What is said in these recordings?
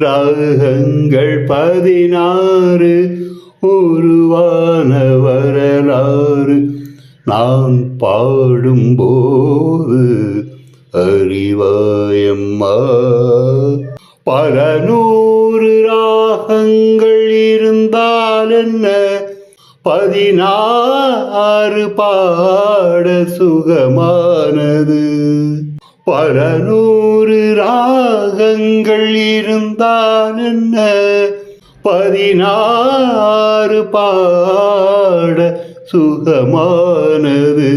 ராகங்கள் பதினாறு உருவான வரலாறு நான் பாடும்போது அறிவாயம்மா. பல நூறு ராகங்கள் இருந்தால் என்ன? பதினாறு பாட சுகமானது. பல நூறு ராகங்கள் இருந்தான் என்ன பதினாறு பாட சுகமானது.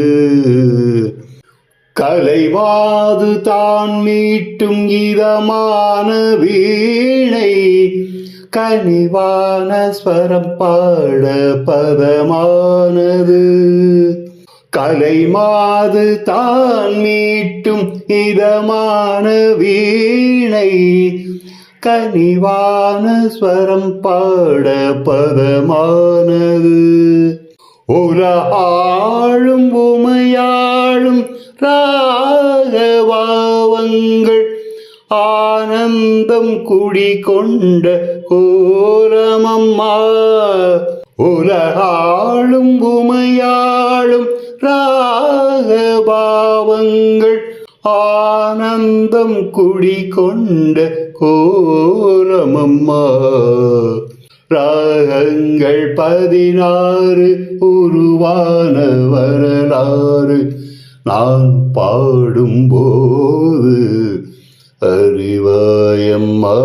கலைவாது தான் மீட்டும் இதமான வீணை கனிவான ஸ்வரம் பாட பதமானது. கலை மாது தான் மீட்டும் இதமான வீணை. கனிவான ஸ்வரம் பாட பதமானது. உலகாளும் உமையாளும் ராகவாவங்கள் ஆனந்தம் குடிகொண்ட கோலமம்மா. உலகாளும் ராகபாவங்கள் ஆனந்தம் குடிகொண்ட கோலமம்மா. ராகங்கள் பதினாறு உருவான வரலாறு நான் பாடும்போது அறிவாயம்மா.